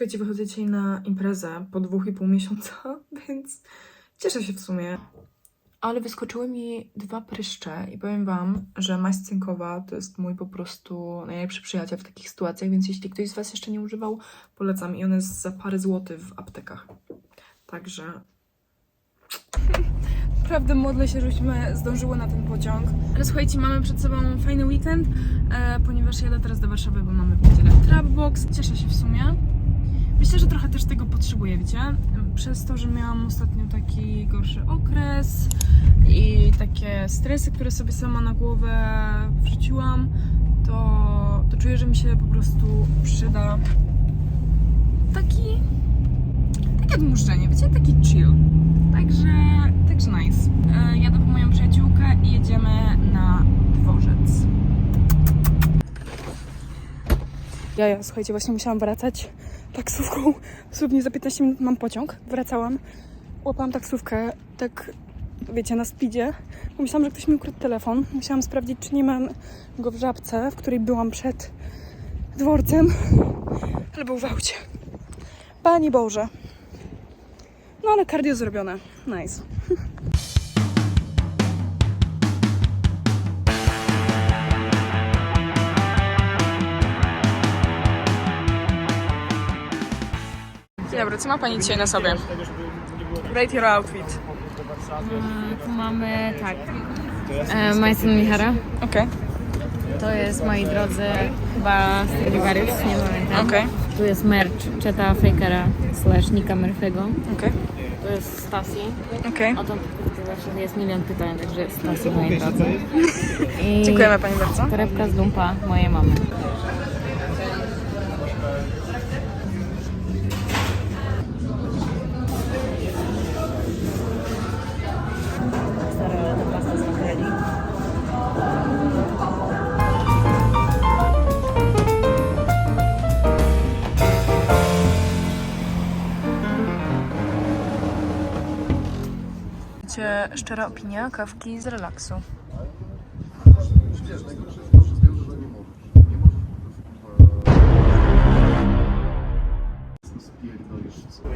Słuchajcie, wychodzę dzisiaj na imprezę po dwóch i pół miesiąca, więc cieszę się w sumie. Ale wyskoczyły mi dwa pryszcze i powiem wam, że maść cynkowa to jest mój po prostu najlepszy przyjaciel w takich sytuacjach, więc jeśli ktoś z was jeszcze nie używał, polecam i on jest za parę złotych w aptekach. Także... Naprawdę modlę się, żebyśmy zdążyły na ten pociąg. Ale słuchajcie, mamy przed sobą fajny weekend, e, ponieważ jadę teraz do Warszawy, bo mamy w niedzielę Trapbox. Cieszę się w sumie. Myślę, że trochę też tego potrzebuję, wiecie? Przez to, że miałam ostatnio taki gorszy okres i takie stresy, które sobie sama na głowę wrzuciłam, to, to czuję, że mi się po prostu przyda taki takie odmurzenie, wiecie? Taki chill. Także, także nice. E, jadę po moją przyjaciółkę i jedziemy na dworzec. Ja, ja, słuchajcie, właśnie musiałam wracać taksówką. Dosłownie za 15 minut mam pociąg. Wracałam. Łapałam taksówkę, tak wiecie, na speedzie. Myślałam, że ktoś mi ukradł telefon. Musiałam sprawdzić, czy nie mam go w żabce, w której byłam przed dworcem. Ale był w aucie. Pani Boże. No ale cardio zrobione. Nice. Dobry, co ma Pani dzisiaj na sobie? Rate your outfit. Tu mamy tak. E, Majson Michara. Okej, To jest moi drodzy chyba Stradivarius, nie pamiętam. okej, Tu jest merch Cheta Fakera slash Nika Murphy'ego. okej, Tu jest Stasi. okej. O tą zawsze jest milion pytań, także jest Stasi moi drodzy. I Dziękujemy Pani bardzo. torebka z dumpa mojej mamy. Szczera opinia kawki z relaksu.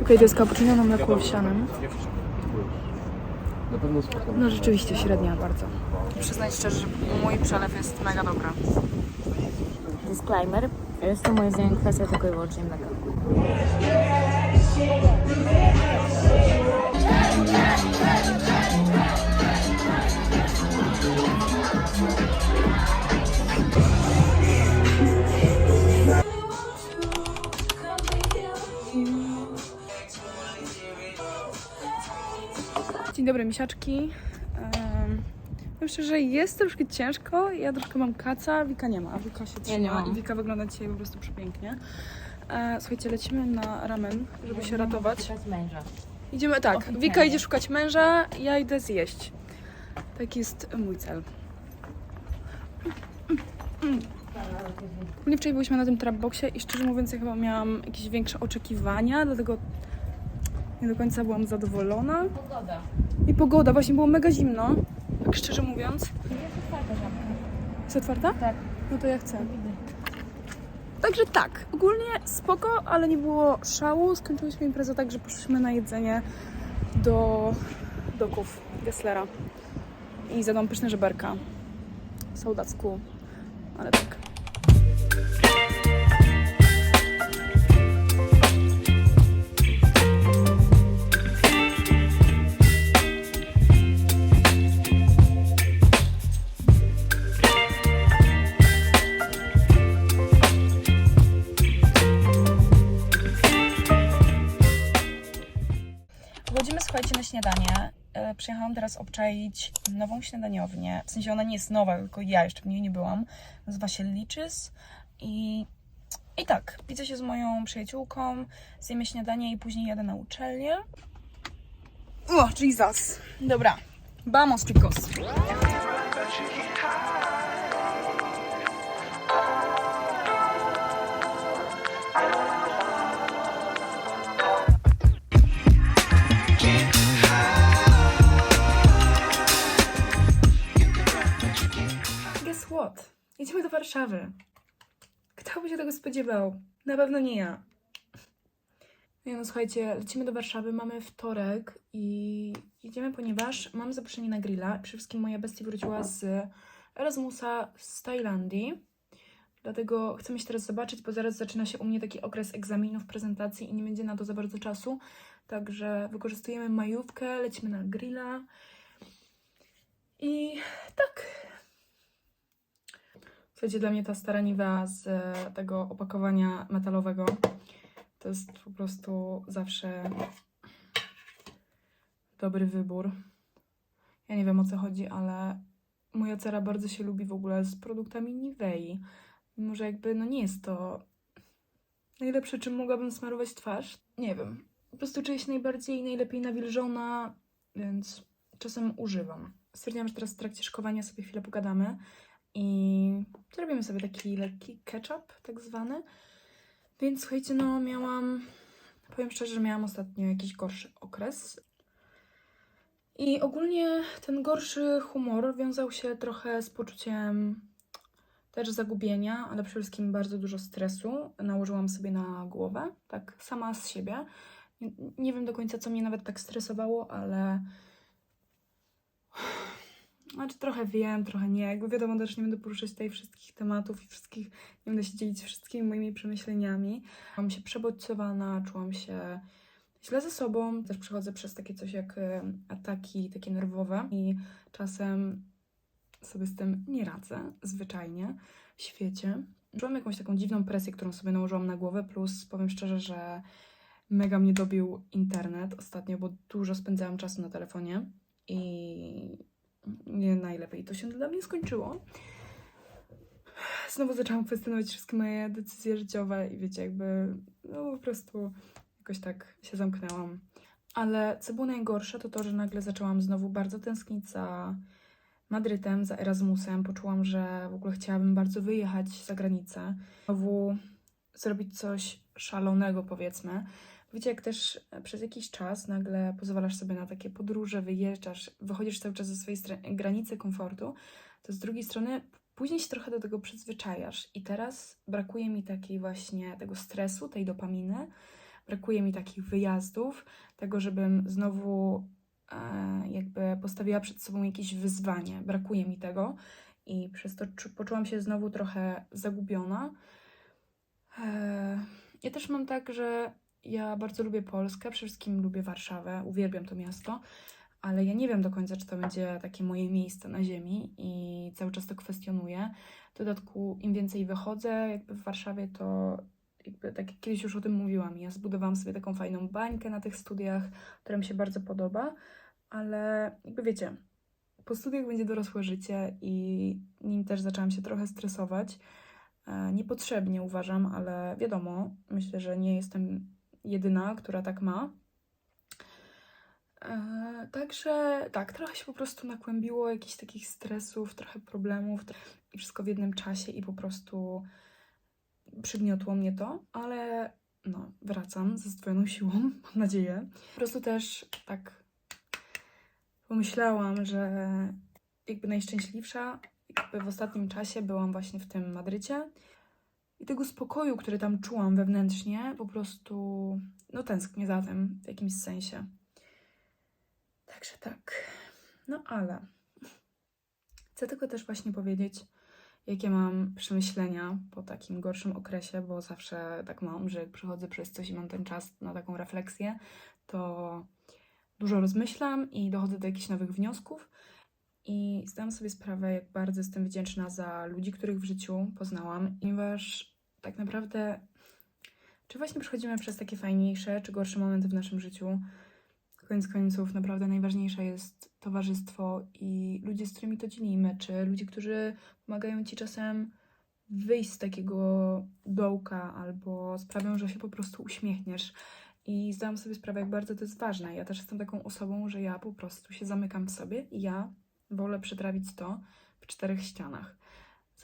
Okej, to jest cappuccino na mleku owsianym. No rzeczywiście średnia bardzo. Przyznać szczerze, że mój przelew jest mega dobry. Disclaimer. Jest to moje zdanie kwestia tylko i wyłącznie mleka. Dzień dobry, misiaczki. Um, myślę, że jest troszkę ciężko. Ja troszkę mam kaca, Wika nie ma. Wika się Ja nie trzyma mam. i Wika wygląda dzisiaj po prostu przepięknie. E, słuchajcie, lecimy na ramen, żeby się ratować. męża. Idziemy tak. Oficjalnie. Wika idzie szukać męża, ja idę zjeść. Tak jest mój cel. Ogólnie wczoraj byliśmy na tym trapboxie i szczerze mówiąc ja chyba miałam jakieś większe oczekiwania, dlatego nie do końca byłam zadowolona. Pogoda. I pogoda, właśnie było mega zimno, tak szczerze mówiąc. Jest otwarta żabka. Jest otwarta? Tak. No to ja chcę. Także tak, ogólnie spoko, ale nie było szału. Skończyliśmy imprezę tak, że poszliśmy na jedzenie do doków Gesslera i zjadłam pyszne żeberka w sołdacku, ale tak. Przyjechałam teraz obczaić nową śniadaniownię. W sensie ona nie jest nowa, tylko ja jeszcze w niej nie byłam. Nazywa się Lichys i... I tak, widzę się z moją przyjaciółką, zjemy śniadanie i później jadę na uczelnię. O, Jesus. Dobra, vamos, chicos. What? Jedziemy do Warszawy. Kto by się tego spodziewał? Na pewno nie ja. Nie no, słuchajcie, lecimy do Warszawy, mamy wtorek i jedziemy, ponieważ mam zaproszenie na grilla. Przede wszystkim moja bestia wróciła z Erasmusa z Tajlandii. Dlatego chcemy się teraz zobaczyć, bo zaraz zaczyna się u mnie taki okres egzaminów, prezentacji i nie będzie na to za bardzo czasu. Także wykorzystujemy majówkę, lecimy na grilla. I tak, Słuchajcie, dla mnie ta staraniwa z e, tego opakowania metalowego to jest po prostu zawsze dobry wybór. Ja nie wiem o co chodzi, ale moja cera bardzo się lubi w ogóle z produktami Nivei. Mimo, że jakby no nie jest to najlepsze, czym mogłabym smarować twarz. Nie wiem. Po prostu czuję się najbardziej, najlepiej nawilżona, więc czasem używam. Stwierdziłam, że teraz w trakcie szkowania sobie chwilę pogadamy i zrobimy sobie taki lekki ketchup, tak zwany. Więc słuchajcie, no miałam, powiem szczerze, że miałam ostatnio jakiś gorszy okres. I ogólnie ten gorszy humor wiązał się trochę z poczuciem też zagubienia, ale przede wszystkim bardzo dużo stresu nałożyłam sobie na głowę, tak sama z siebie. Nie, nie wiem do końca, co mnie nawet tak stresowało, ale znaczy trochę wiem, trochę nie. Jakby wiadomo, też nie będę poruszać tutaj wszystkich tematów i wszystkich, nie będę się dzielić wszystkimi moimi przemyśleniami. Czułam się przebodźcowana, czułam się źle ze sobą. Też przechodzę przez takie coś jak e, ataki takie nerwowe i czasem sobie z tym nie radzę, zwyczajnie, w świecie. Czułam jakąś taką dziwną presję, którą sobie nałożyłam na głowę, plus powiem szczerze, że mega mnie dobił internet ostatnio, bo dużo spędzałam czasu na telefonie i nie najlepiej to się dla mnie skończyło. Znowu zaczęłam kwestionować wszystkie moje decyzje życiowe i wiecie, jakby no po prostu jakoś tak się zamknęłam. Ale co było najgorsze, to to, że nagle zaczęłam znowu bardzo tęsknić za Madrytem, za Erasmusem. Poczułam, że w ogóle chciałabym bardzo wyjechać za granicę. Znowu zrobić coś szalonego, powiedzmy. Wiecie, jak też przez jakiś czas nagle pozwalasz sobie na takie podróże, wyjeżdżasz, wychodzisz cały czas ze swojej granicy komfortu, to z drugiej strony później się trochę do tego przyzwyczajasz. I teraz brakuje mi takiej właśnie tego stresu, tej dopaminy, brakuje mi takich wyjazdów, tego, żebym znowu e, jakby postawiła przed sobą jakieś wyzwanie. Brakuje mi tego i przez to czu- poczułam się znowu trochę zagubiona. E, ja też mam tak, że ja bardzo lubię Polskę, przede wszystkim lubię Warszawę, uwielbiam to miasto, ale ja nie wiem do końca, czy to będzie takie moje miejsce na ziemi i cały czas to kwestionuję. W dodatku, im więcej wychodzę jakby w Warszawie, to jakby tak jak kiedyś już o tym mówiłam, ja zbudowałam sobie taką fajną bańkę na tych studiach, która mi się bardzo podoba, ale jakby wiecie, po studiach będzie dorosłe życie i nim też zaczęłam się trochę stresować. E, Niepotrzebnie uważam, ale wiadomo, myślę, że nie jestem jedyna, która tak ma. E, Także tak, trochę się po prostu nakłębiło jakichś takich stresów, trochę problemów i wszystko w jednym czasie i po prostu przygniotło mnie to, ale no, wracam ze zdwojoną siłą, mam nadzieję. Po prostu też tak pomyślałam, że jakby najszczęśliwsza jakby w ostatnim czasie byłam właśnie w tym Madrycie i tego spokoju, który tam czułam wewnętrznie, po prostu no tęsknię za tym w jakimś sensie. Także tak. No ale chcę tylko też właśnie powiedzieć, jakie mam przemyślenia po takim gorszym okresie, bo zawsze tak mam, że jak przechodzę przez coś i mam ten czas na taką refleksję, to dużo rozmyślam i dochodzę do jakichś nowych wniosków. I zdałam sobie sprawę, jak bardzo jestem wdzięczna za ludzi, których w życiu poznałam, ponieważ tak naprawdę, czy właśnie przechodzimy przez takie fajniejsze, czy gorsze momenty w naszym życiu, koniec końców naprawdę najważniejsze jest towarzystwo i ludzie, z którymi to dzielimy, czy ludzie, którzy pomagają ci czasem wyjść z takiego dołka albo sprawią, że się po prostu uśmiechniesz. I zdałam sobie sprawę, jak bardzo to jest ważne. Ja też jestem taką osobą, że ja po prostu się zamykam w sobie i ja wolę przetrawić to w czterech ścianach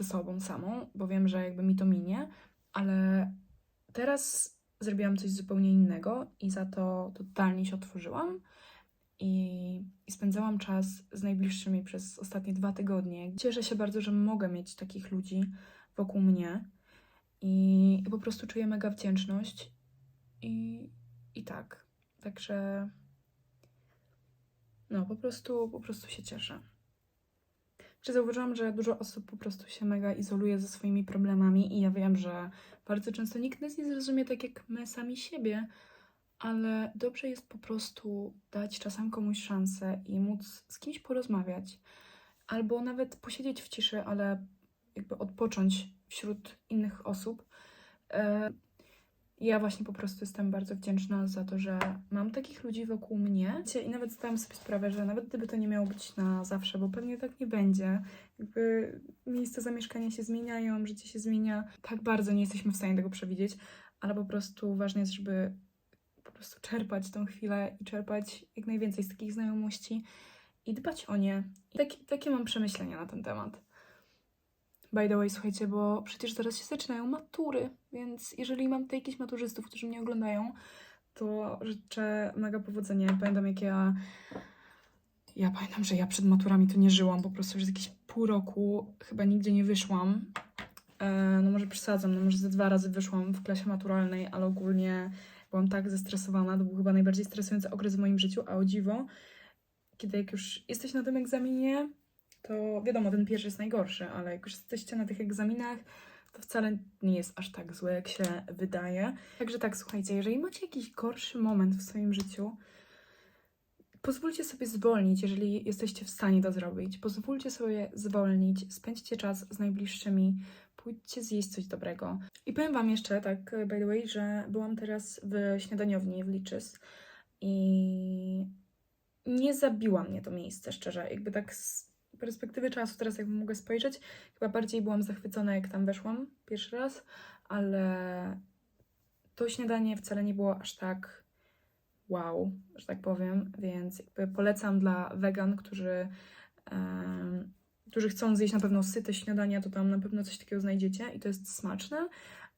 ze sobą samą, bo wiem, że jakby mi to minie, ale teraz zrobiłam coś zupełnie innego i za to totalnie się otworzyłam i, i spędzałam czas z najbliższymi przez ostatnie dwa tygodnie. Cieszę się bardzo, że mogę mieć takich ludzi wokół mnie i, i po prostu czuję mega wdzięczność i, i tak. Także no, po prostu, po prostu się cieszę. Czy zauważyłam, że dużo osób po prostu się mega izoluje ze swoimi problemami i ja wiem, że bardzo często nikt nas nie zrozumie tak jak my sami siebie, ale dobrze jest po prostu dać czasem komuś szansę i móc z kimś porozmawiać, albo nawet posiedzieć w ciszy, ale jakby odpocząć wśród innych osób. Ja właśnie po prostu jestem bardzo wdzięczna za to, że mam takich ludzi wokół mnie i nawet zdałam sobie sprawę, że nawet gdyby to nie miało być na zawsze, bo pewnie tak nie będzie, jakby miejsca zamieszkania się zmieniają, życie się zmienia, tak bardzo nie jesteśmy w stanie tego przewidzieć, ale po prostu ważne jest, żeby po prostu czerpać tą chwilę i czerpać jak najwięcej z takich znajomości i dbać o nie. I takie, takie mam przemyślenia na ten temat. By the way, słuchajcie, bo przecież zaraz się zaczynają matury, więc jeżeli mam tutaj jakichś maturzystów, którzy mnie oglądają, to życzę mega powodzenia. Pamiętam, jak ja. Ja pamiętam, że ja przed maturami to nie żyłam, po prostu już jakieś pół roku chyba nigdzie nie wyszłam. E, no może przesadzam, no może ze dwa razy wyszłam w klasie maturalnej, ale ogólnie byłam tak zestresowana. To był chyba najbardziej stresujący okres w moim życiu, a o dziwo, kiedy jak już jesteś na tym egzaminie, to wiadomo, ten pierwszy jest najgorszy, ale jak już jesteście na tych egzaminach, to wcale nie jest aż tak złe, jak się wydaje. Także tak, słuchajcie, jeżeli macie jakiś gorszy moment w swoim życiu, pozwólcie sobie zwolnić, jeżeli jesteście w stanie to zrobić. Pozwólcie sobie zwolnić, spędźcie czas z najbliższymi, pójdźcie zjeść coś dobrego. I powiem Wam jeszcze, tak by the way, że byłam teraz w śniadaniowni w Liczys i nie zabiła mnie to miejsce, szczerze. Jakby tak perspektywy czasu, teraz jakbym mogła spojrzeć, chyba bardziej byłam zachwycona, jak tam weszłam pierwszy raz, ale to śniadanie wcale nie było aż tak wow, że tak powiem, więc jakby polecam dla wegan, którzy, em, którzy chcą zjeść na pewno syte śniadania, to tam na pewno coś takiego znajdziecie i to jest smaczne,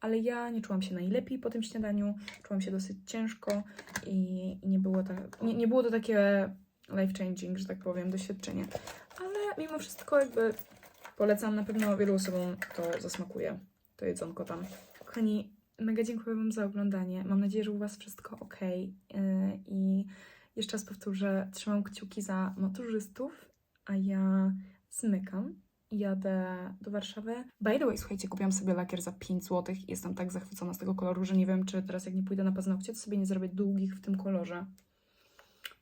ale ja nie czułam się najlepiej po tym śniadaniu, czułam się dosyć ciężko i, i nie, było tak, nie, nie było to takie life-changing, że tak powiem, doświadczenie. Ale mimo wszystko jakby polecam, na pewno wielu osobom to zasmakuje, to jedzonko tam. Kochani, mega dziękuję Wam za oglądanie. Mam nadzieję, że u Was wszystko ok. I jeszcze raz powtórzę, trzymam kciuki za maturzystów, a ja zmykam jadę do Warszawy. By the way, słuchajcie, kupiłam sobie lakier za 5 zł i jestem tak zachwycona z tego koloru, że nie wiem, czy teraz jak nie pójdę na paznokcie, to sobie nie zrobię długich w tym kolorze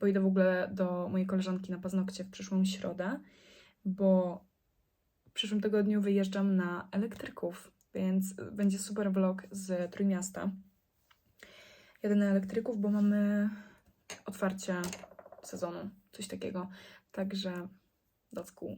bo idę w ogóle do mojej koleżanki na paznokcie w przyszłą środę, bo w przyszłym tygodniu wyjeżdżam na elektryków, więc będzie super vlog z Trójmiasta. Jadę na elektryków, bo mamy otwarcie sezonu, coś takiego. Także do school.